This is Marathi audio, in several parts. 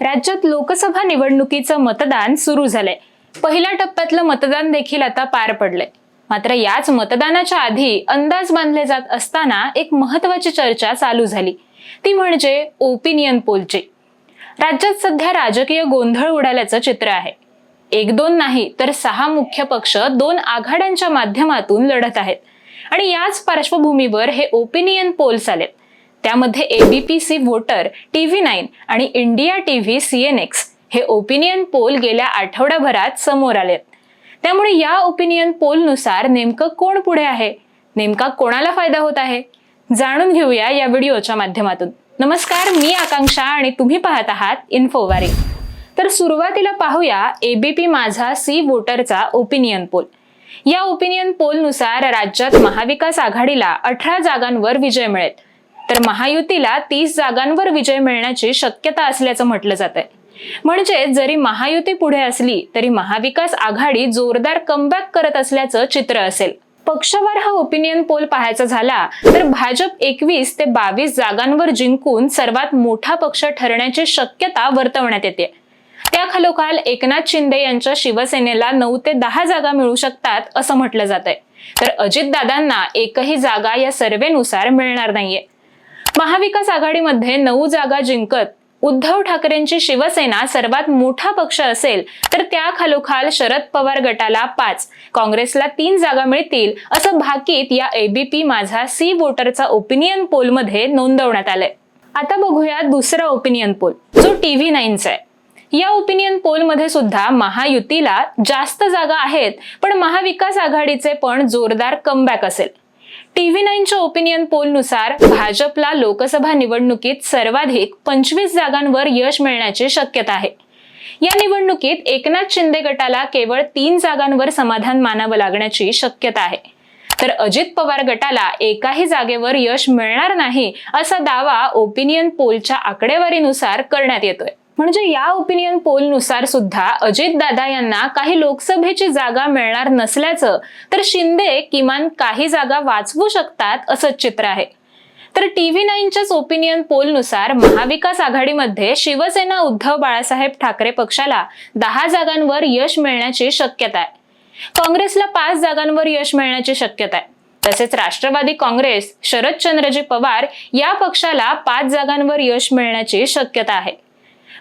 राज्यात लोकसभा निवडणुकीचं मतदान सुरू झालंय. पहिल्या टप्प्यातलं मतदान देखील आता पार पडलंय. मात्र याच मतदानाच्या आधी अंदाज बांधले जात असताना एक महत्वाची चर्चा चालू झाली. ती म्हणजे ओपिनियन पोलची राज्यात सध्या राजकीय गोंधळ उडाल्याचं चित्र आहे. एक दोन नाही तर सहा मुख्य पक्ष दोन आघाड्यांच्या माध्यमातून लढत आहेत. आणि याच पार्श्वभूमीवर हे ओपिनियन पोल्स आलेत. त्यामध्ये एबीपी व्होटर टीव्ही नाईन आणि इंडिया टीव्ही सीएनएक्स हे ओपिनियन पोल गेल्या आठवड्याभरात समोर आलेत त्यामुळे या ओपिनियन पोलनुसार नेमकं कोण पुढे आहे? नेमका कोणाला फायदा होत आहे? जाणून घेऊया या व्हिडिओच्या माध्यमातून. नमस्कार मी आकांक्षा आणि तुम्ही पाहत आहात इन्फोवारी तर सुरुवातीला पाहूया एबीपी माझा सी वोटरचा ओपिनियन पोल या ओपिनियन पोलनुसार राज्यात महाविकास आघाडीला अठरा जागांवर विजय मिळेल. तर महायुतीला तीस जागांवर विजय मिळण्याची शक्यता असल्याचं म्हटलं जात आहे म्हणजे जरी महायुती पुढे असली तरी महाविकास आघाडी जोरदार कमबॅक करत असल्याचं चित्र असेल. पक्षवार हा ओपिनियन पोल पाहायचा झाला तर भाजप एकवीस ते बावीस जागांवर जिंकून सर्वात मोठा पक्ष ठरण्याची शक्यता वर्तवण्यात येते. त्या खालोखाल एकनाथ शिंदे यांच्या शिवसेनेला नऊ ते दहा जागा मिळू शकतात असं म्हटलं जात आहे तर अजितदादांना एकही जागा या सर्वेनुसार मिळणार नाहीये. महाविकास आघाडीमध्ये नऊ जागा जिंकत उद्धव ठाकरेंची शिवसेना सर्वात मोठा पक्ष असेल तर त्या खालोखाल शरद पवार गटाला पाच काँग्रेसला तीन जागा मिळतील असं भाकीत या एबीपी माझा सी वोटरचा ओपिनियन पोलमध्ये नोंदवण्यात आलंय. आता बघूया दुसरा ओपिनियन पोल जो टीव्ही नाईनचा आहे. या ओपिनियन पोलमध्ये सुद्धा महायुतीला जास्त जागा आहेत पण महाविकास आघाडीचे पण जोरदार कमबॅक असेल. टीव्ही नाईनच्या ओपिनियन पोलनुसार भाजपला लोकसभा निवडणुकीत सर्वाधिक पंचवीस जागांवर यश मिळण्याची शक्यता आहे. या निवडणुकीत एकनाथ शिंदे गटाला केवळ तीन जागांवर समाधान मानावं लागण्याची शक्यता आहे. तर अजित पवार गटाला एकाही जागेवर यश मिळणार नाही असा दावा ओपिनियन पोलच्या आकडेवारीनुसार करण्यात येतोय. म्हणजे या ओपिनियन पोलनुसार सुद्धा अजित दादा यांना काही लोकसभेची जागा मिळणार नसल्याचं तर शिंदे किमान काही जागा वाचवू शकतात असं चित्र आहे. तर टीव्ही नाईनच्याच ओपिनियन पोलनुसार महाविकास आघाडीमध्ये शिवसेना उद्धव बाळासाहेब ठाकरे पक्षाला दहा जागांवर यश मिळण्याची शक्यता आहे. काँग्रेसला पाच जागांवर यश मिळण्याची शक्यता आहे. तसेच राष्ट्रवादी काँग्रेस शरदचंद्रजी पवार या पक्षाला पाच जागांवर यश मिळण्याची शक्यता आहे.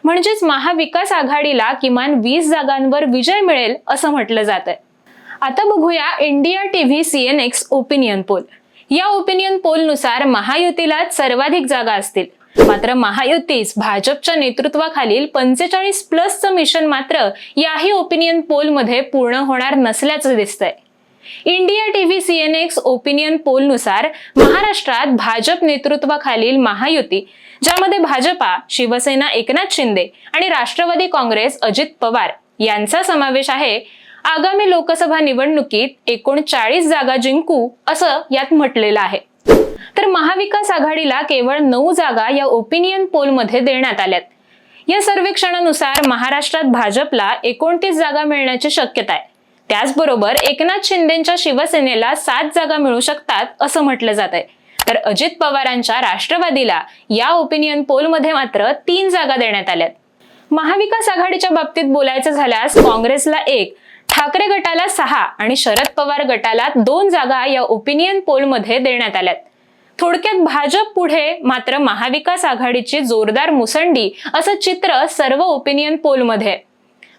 म्हणजेच महाविकास आघाडीला किमान वीस जागांवर विजय मिळेल असं म्हटलं जात आहे आता बघूया India TV CNX opinion poll या ओपिनियन पोलनुसार महायुतीलाच सर्वाधिक जागा असतील. मात्र महायुतीच भाजपच्या नेतृत्वाखालील पंचेचाळीस प्लसचं मिशन मात्र याही ओपिनियन पोलमध्ये पूर्ण होणार नसल्याचं दिसतंय. इंडिया टीव्ही सीएनएक्स ओपिनियन पोलनुसार महाराष्ट्रात भाजप नेतृत्वाखालील महायुती ज्यामध्ये भाजपा शिवसेना एकनाथ शिंदे आणि राष्ट्रवादी काँग्रेस अजित पवार यांचा समावेश आहे. आगामी लोकसभा निवडणुकीत एकोणचाळीस जागा जिंकू असं यात म्हटलेलं आहे. तर महाविकास आघाडीला केवळ नऊ जागा या ओपिनियन पोलमध्ये देण्यात आल्यात. या सर्वेक्षणानुसार महाराष्ट्रात भाजपला एकोणतीस जागा मिळण्याची शक्यता आहे. त्याचबरोबर एकनाथ शिंदेच्या शिवसेनेला सात जागा मिळू शकतात असं म्हटलं जात आहे. तर अजित पवारांच्या राष्ट्रवादीला या ओपिनियन पोलमध्ये मात्र तीन जागा देण्यात आल्यात. महाविकास आघाडीच्या बाबतीत बोलायचं झाल्यास काँग्रेसला एक ठाकरे गटाला सहा आणि शरद पवार गटाला दोन जागा या ओपिनियन पोलमध्ये देण्यात आल्यात. थोडक्यात भाजप पुढे मात्र महाविकास आघाडीची जोरदार मुसंडी असं चित्र सर्व ओपिनियन पोलमध्ये आहे.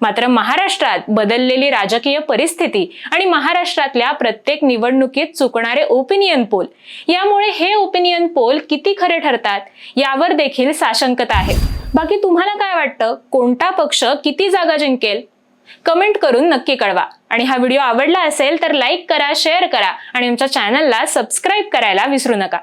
मात्र महाराष्ट्रात बदललेली राजकीय परिस्थिती आणि महाराष्ट्रातल्या प्रत्येक निवडणुकीत चुकणारे ओपिनियन पोल यामुळे हे ओपिनियन पोल किती खरे ठरतात यावर देखील साशंकता आहे. बाकी तुम्हाला काय वाटतं? कोणता पक्ष किती जागा जिंकेल? कमेंट करून नक्की कळवा. आणि हा व्हिडिओ आवडला असेल तर लाईक करा शेअर करा आणि आमच्या चॅनलला सबस्क्राईब करायला विसरू नका.